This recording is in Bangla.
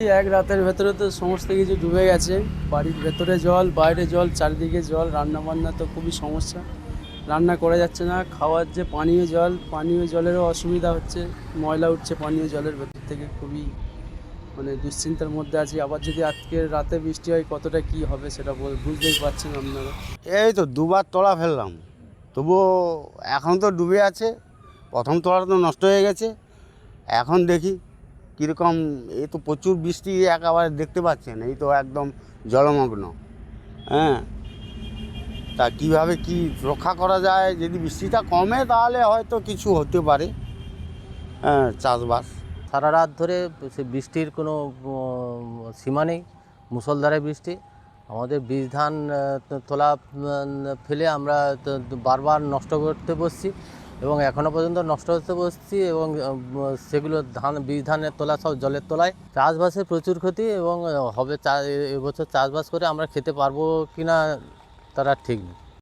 এক রাতের ভেতরে তো সমস্ত কিছু ডুবে গেছে। বাড়ির ভেতরে জল, বাইরে জল, চারিদিকে জল রান্না বান্না তো খুবই সমস্যা। রান্না করা যাচ্ছে না, খাওয়ার যে পানীয় জল, পানীয় জলেরও অসুবিধা হচ্ছে। ময়লা উঠছে পানীয় জলের ভেতর থেকে, খুবই মানে দুশ্চিন্তার মধ্যে আছি। আবার যদি আজকে রাতে বৃষ্টি হয়, কতটা কি হবে সেটা বুঝতেই পারছেন আপনারা। এই তো দুবার তোলা ফেললাম। তবুও এখন তো ডুবে আছে। প্রথম তোলা তো নষ্ট হয়ে গেছে। এখন দেখি কীরকম এই তো প্রচুর বৃষ্টি একেবারে দেখতে পাচ্ছেন, এই তো একদম জলমগ্ন হ্যাঁ? তা কীভাবে কি রক্ষা করা যায়? যদি বৃষ্টিটা কমে তাহলে হয়তো কিছু হতে পারে হ্যাঁ চাষবাস। সারা রাত ধরে সে বৃষ্টির কোনো সীমা নেই, মুষলধারে বৃষ্টি। আমাদের বীজ ধান তোলা ফেলে আমরা বারবার নষ্ট করতে বসছি। এবং এখনও পর্যন্ত নষ্ট হতে বসছি এবং সেগুলো ধান, বীজ ধানের তোলা সব জলের তোলায়। চাষবাসের প্রচুর ক্ষতি এবং হবে চা এবছর চাষবাস করে আমরা খেতে পারব কি না তারা ঠিক নেই।